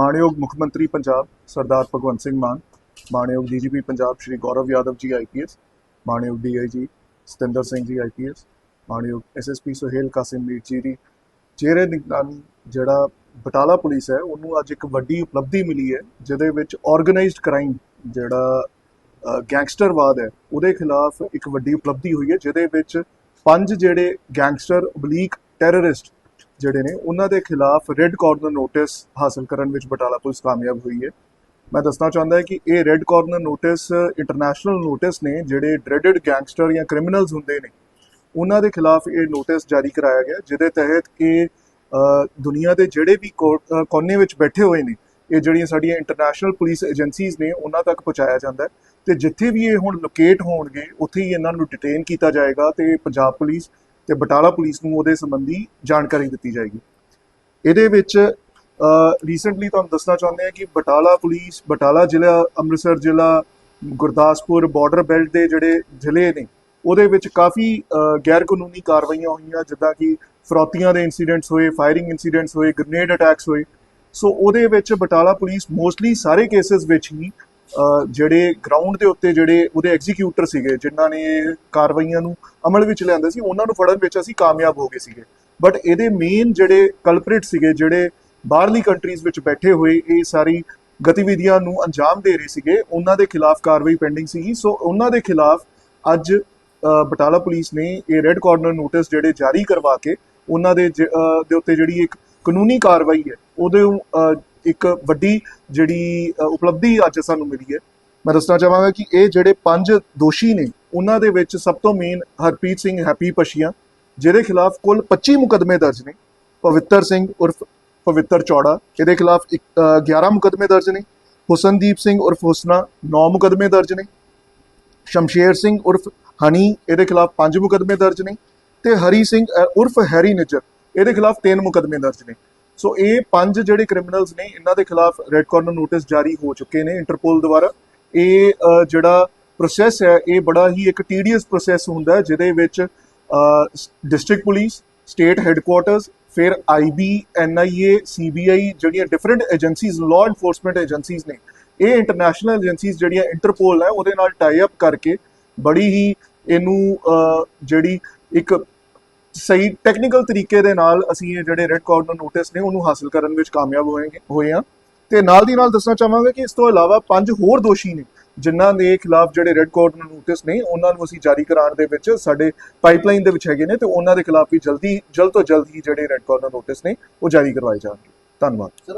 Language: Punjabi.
ਮਾਣਯੋਗ ਮੁੱਖ ਮੰਤਰੀ ਪੰਜਾਬ ਸਰਦਾਰ ਭਗਵੰਤ ਸਿੰਘ ਮਾਨ, ਮਾਣਯੋਗ ਡੀਜੀਪੀ ਪੰਜਾਬ ਸ਼੍ਰੀ ਗੌਰਵ ਯਾਦਵ ਜੀ ਆਈਪੀਐਸ ਮਾਣਯੋਗ ਡੀਆਈਜੀ ਸਤਿੰਦਰ ਸਿੰਘ ਜੀ ਆਈਪੀਐਸ ਮਾਣਯੋਗ ਐਸਐਸਪੀ ਸੁਹੇਲ ਕਾਸਿਮ ਮੀਰ ਜੀ ਦੀ ਚਿਹਰੇ ਨਿਗਰਾਨੀ ਜਿਹੜਾ ਬਟਾਲਾ ਪੁਲਿਸ ਹੈ, ਉਹਨੂੰ ਅੱਜ ਇੱਕ ਵੱਡੀ ਉਪਲਬਧੀ ਮਿਲੀ ਹੈ, ਜਿਹਦੇ ਵਿੱਚ ਆਰਗੇਨਾਈਜ਼ਡ ਕ੍ਰਾਈਮ ਜਿਹੜਾ ਗੈਂਗਸਟਰਵਾਦ ਹੈ, ਉਹਦੇ ਖਿਲਾਫ ਇੱਕ ਵੱਡੀ ਉਪਲਬਧੀ ਹੋਈ ਹੈ, ਜਿਹਦੇ ਵਿੱਚ ਪੰਜ ਜਿਹੜੇ ਗੈਂਗਸਟਰ ਓਬਲੀਕ ਟੈਰਰਿਸਟ ਜਿਹੜੇ ਨੇ, ਉਹਨਾਂ ਦੇ ਖਿਲਾਫ ਰੈੱਡ ਕਾਰਨਰ ਨੋਟਿਸ ਹਾਸਲ ਕਰਨ ਵਿੱਚ ਬਟਾਲਾ ਪੁਲਿਸ ਕਾਮਯਾਬ ਹੋਈ ਹੈ। ਮੈਂ ਦੱਸਣਾ ਚਾਹੁੰਦਾ ਹਾਂ ਕਿ ਇਹ red corner notice international notice ਨੇ, ਜਿਹੜੇ ਡ੍ਰੈਡਡ ਗੈਂਗਸਟਰ ਜਾਂ ਕ੍ਰਿਮੀਨਲਸ ਹੁੰਦੇ ਨੇ, ਉਹਨਾਂ ਦੇ ਖਿਲਾਫ ਇਹ ਨੋਟਿਸ ਜਾਰੀ ਕਰਾਇਆ ਗਿਆ, ਜਿਹਦੇ ਤਹਿਤ ਇਹ ਦੁਨੀਆ ਦੇ ਜਿਹੜੇ ਵੀ ਕੋ- ਕੋਨੇ ਵਿੱਚ ਬੈਠੇ ਹੋਏ ਨੇ, ਇਹ ਜਿਹੜੀਆਂ ਸਾਡੀਆਂ ਇੰਟਰਨੈਸ਼ਨਲ ਪੁਲਿਸ ਏਜੰਸੀਜ਼ ਨੇ, ਉਹਨਾਂ ਤੱਕ ਪਹੁੰਚਾਇਆ ਜਾਂਦਾ ਹੈ। ਤੇ ਜਿੱਥੇ ਵੀ ਇਹ ਹੁਣ ਲੋਕੇਟ ਹੋਣਗੇ, ਉੱਥੇ ਹੀ ਇਹਨਾਂ ਨੂੰ ਡਿਟੇਨ ਕੀਤਾ ਜਾਏਗਾ ਤੇ ਪੰਜਾਬ ਪੁਲਿਸ ਤੇ ਬਟਾਲਾ ਪੁਲਿਸ ਨੂੰ ਉਹਦੇ ਸੰਬੰਧੀ ਜਾਣਕਾਰੀ ਦਿੱਤੀ ਜਾਏਗੀ। ਇਹਦੇ ਵਿੱਚ ਰੀਸੈਂਟਲੀ ਤੁਹਾਨੂੰ ਦੱਸਣਾ ਚਾਹੁੰਦੇ ਹਾਂ ਕਿ ਬਟਾਲਾ ਪੁਲਿਸ, ਬਟਾਲਾ ਜ਼ਿਲ੍ਹਾ, ਅੰਮ੍ਰਿਤਸਰ ਜ਼ਿਲ੍ਹਾ, ਗੁਰਦਾਸਪੁਰ ਬਾਰਡਰ ਬੈਲਟ ਦੇ ਜਿਹੜੇ ਜ਼ਿਲ੍ਹੇ ਨੇ, ਉਹਦੇ ਵਿੱਚ ਕਾਫੀ ਗੈਰ ਕਾਨੂੰਨੀ ਕਾਰਵਾਈਆਂ ਹੋਈਆਂ, ਜਿੱਦਾਂ ਕਿ ਫਰੋਤੀਆਂ ਦੇ ਇਨਸੀਡੈਂਟਸ ਹੋਏ ਫਾਇਰਿੰਗ ਇਨਸੀਡੈਂਟਸ ਹੋਏ ਗ੍ਰੇਨੇਡ ਅਟੈਕਸ ਹੋਏ। ਸੋ ਉਹਦੇ ਵਿੱਚ ਬਟਾਲਾ ਪੁਲਿਸ ਮੋਸਟਲੀ ਸਾਰੇ ਕੇਸਸ ਵਿੱਚ ਹੀ ਜਿਹੜੇ ਗਰਾਊਂਡ ਦੇ ਉੱਤੇ ਜਿਹੜੇ ਉਹਦੇ ਐਗਜ਼ੀਕਿਊਟਰ ਸੀਗੇ, ਜਿਨ੍ਹਾਂ ਨੇ ਕਾਰਵਾਈਆਂ ਨੂੰ ਅਮਲ ਵਿੱਚ ਲਿਆਂਦਾ ਸੀ, ਉਹਨਾਂ ਨੂੰ ਫੜਨ ਵਿੱਚ ਅਸੀਂ ਕਾਮਯਾਬ ਹੋ ਗਏ ਸੀਗੇ। ਬਟ ਇਹਦੇ ਮੇਨ ਜਿਹੜੇ ਕਲਪ੍ਰਿਟ ਸੀਗੇ, ਜਿਹੜੇ ਬਾਹਰਲੀ ਕੰਟਰੀਜ਼ ਵਿੱਚ ਬੈਠੇ ਹੋਏ, ਇਹ ਸਾਰੀ ਗਤੀਵਿਧੀਆਂ ਨੂੰ ਅੰਜਾਮ ਦੇ ਰਹੇ ਸੀਗੇ, ਉਹਨਾਂ ਦੇ ਖਿਲਾਫ ਕਾਰਵਾਈ ਪੈਂਡਿੰਗ ਸੀਗੀ। ਸੋ ਉਹਨਾਂ ਦੇ ਖਿਲਾਫ ਅੱਜ ਬਟਾਲਾ ਪੁਲਿਸ ਨੇ ਇਹ ਰੈੱਡ ਕਾਰਨਰ ਨੋਟਿਸ ਜਿਹੜੇ ਜਾਰੀ ਕਰਵਾ ਕੇ, ਉਹਨਾਂ ਦੇ ਜ- ਦੇ ਉੱਤੇ ਜਿਹੜੀ ਇੱਕ ਕਾਨੂੰਨੀ ਕਾਰਵਾਈ ਹੈ, ਉਹਦੇ ਇੱਕ ਵੱਡੀ ਜਿਹੜੀ ਉਪਲਬਧੀ ਅੱਜ ਸਾਨੂੰ ਮਿਲੀ ਹੈ। ਮੈਂ ਦੱਸਣਾ ਚਾਹਾਂਗਾ ਕਿ ਇਹ ਜਿਹੜੇ ਪੰਜ ਦੋਸ਼ੀ ਨੇ ਉਹਨਾਂ ਦੇ ਵਿੱਚ ਸਭ ਤੋਂ ਮੇਨ ਹਰਪ੍ਰੀਤ ਸਿੰਘ ਹੈਪੀ ਪਸ਼ੀਆਂ ਜਿਹਦੇ ਖਿਲਾਫ ਕੁੱਲ 25 ਮੁਕਦਮੇ ਦਰਜ ਨੇ। ਪਵਿੱਤਰ ਸਿੰਘ ਉਰਫ ਪਵਿੱਤਰ ਚੌੜਾ ਇਹਦੇ ਖਿਲਾਫ ਇੱਕ, ਅ, 11 ਮੁਕਦਮੇ ਦਰਜ ਨੇ। ਹੁਸਨਦੀਪ ਸਿੰਘ ਉਰਫ ਹੁਸਨਾ 9 ਮੁਕਦਮੇ ਦਰਜ ਨੇ। ਸ਼ਮਸ਼ੇਰ ਸਿੰਘ ਉਰਫ ਹਨੀ ਇਹਦੇ ਖਿਲਾਫ 5 ਮੁਕਦਮੇ ਦਰਜ ਨੇ। ਤੇ ਹਰੀ ਸਿੰਘ ਉਰਫ ਹੈਰੀ ਨਿਜਰ ਇਹਦੇ ਖਿਲਾਫ 3 ਮੁਕਦਮੇ ਦਰਜ ਨੇ। ਸੋ ਇਹ ਪੰਜ ਜਿਹੜੇ ਕ੍ਰਿਮੀਨਲਸ ਨੇ, ਇਹਨਾਂ ਦੇ ਖਿਲਾਫ ਰੈੱਡ ਕਾਰਨਰ ਨੋਟਿਸ ਜਾਰੀ ਹੋ ਚੁੱਕੇ ਨੇ ਇੰਟਰਪੋਲ ਦੁਆਰਾ। ਇਹ ਜਿਹੜਾ ਪ੍ਰੋਸੈਸ ਹੈ, ਇਹ ਬੜਾ ਹੀ ਇੱਕ ਟੀਡੀਅਸ ਪ੍ਰੋਸੈਸ ਹੁੰਦਾ ਹੈ, ਜਿਹਦੇ ਵਿੱਚ ਡਿਸਟ੍ਰਿਕਟ ਪੁਲਿਸ ਸਟੇਟ ਹੈੱਡਕੁਆਰਟਰਸ ਫਿਰ ਆਈਬੀ ਐਨਆਈਏ ਸੀਬੀਆਈ ਜਿਹੜੀਆਂ different agencies law enforcement agencies ਨੇ। ਇਹ ਇੰਟਰਨੈਸ਼ਨਲ ਏਜੰਸੀਜ਼ ਜਿਹੜੀਆਂ ਇੰਟਰਪੋਲ ਹੈ, ਉਹਦੇ ਨਾਲ ਟਾਈ ਅਪ ਕਰਕੇ ਬੜੀ ਹੀ ਇਹਨੂੰ ਜਿਹੜੀ ਇੱਕ ਸਹੀ ਟੈਕਨੀਕਲ ਤਰੀਕੇ ਦੇ ਨਾਲ ਅਸੀਂ ਇਹ ਜਿਹੜੇ ਰੈੱਡ ਕਾਰਨਰ ਨੋਟਿਸ ਨੇ, ਉਹਨੂੰ ਹਾਸਲ ਕਰਨ ਵਿੱਚ ਕਾਮਯਾਬ ਹੋਏਗੇ, ਹੋਏ ਆ ਤੇ ਨਾਲ ਦੀ ਨਾਲ ਦੱਸਣਾ ਚਾਹਾਂਗਾ ਕਿ ਇਸ ਤੋਂ ਇਲਾਵਾ ਪੰਜ ਹੋਰ ਦੋਸ਼ੀ ਨੇ, ਜਿਨ੍ਹਾਂ ਦੇ ਖਿਲਾਫ ਜਿਹੜੇ ਰੈੱਡ ਕਾਰਨਰ ਨੋਟਿਸ ਨੇ, ਉਹਨਾਂ ਨੂੰ ਅਸੀਂ ਜਾਰੀ ਕਰਾਉਣ ਦੇ ਵਿੱਚ ਸਾਡੇ ਪਾਈਪਲਾਈਨ ਦੇ ਵਿੱਚ ਹੈਗੇ ਨੇ ਤੇ ਉਹਨਾਂ ਦੇ ਖਿਲਾਫ ਵੀ ਜਲਦੀ, ਜਲਦ ਤੋਂ ਜਲਦ ਹੀ ਜਿਹੜੇ ਰੈੱਡ ਕਾਰਨਰ ਨੋਟਿਸ ਨੇ, ਉਹ ਜਾਰੀ ਕਰਵਾਏ ਜਾਣਗੇ। ਧੰਨਵਾਦ।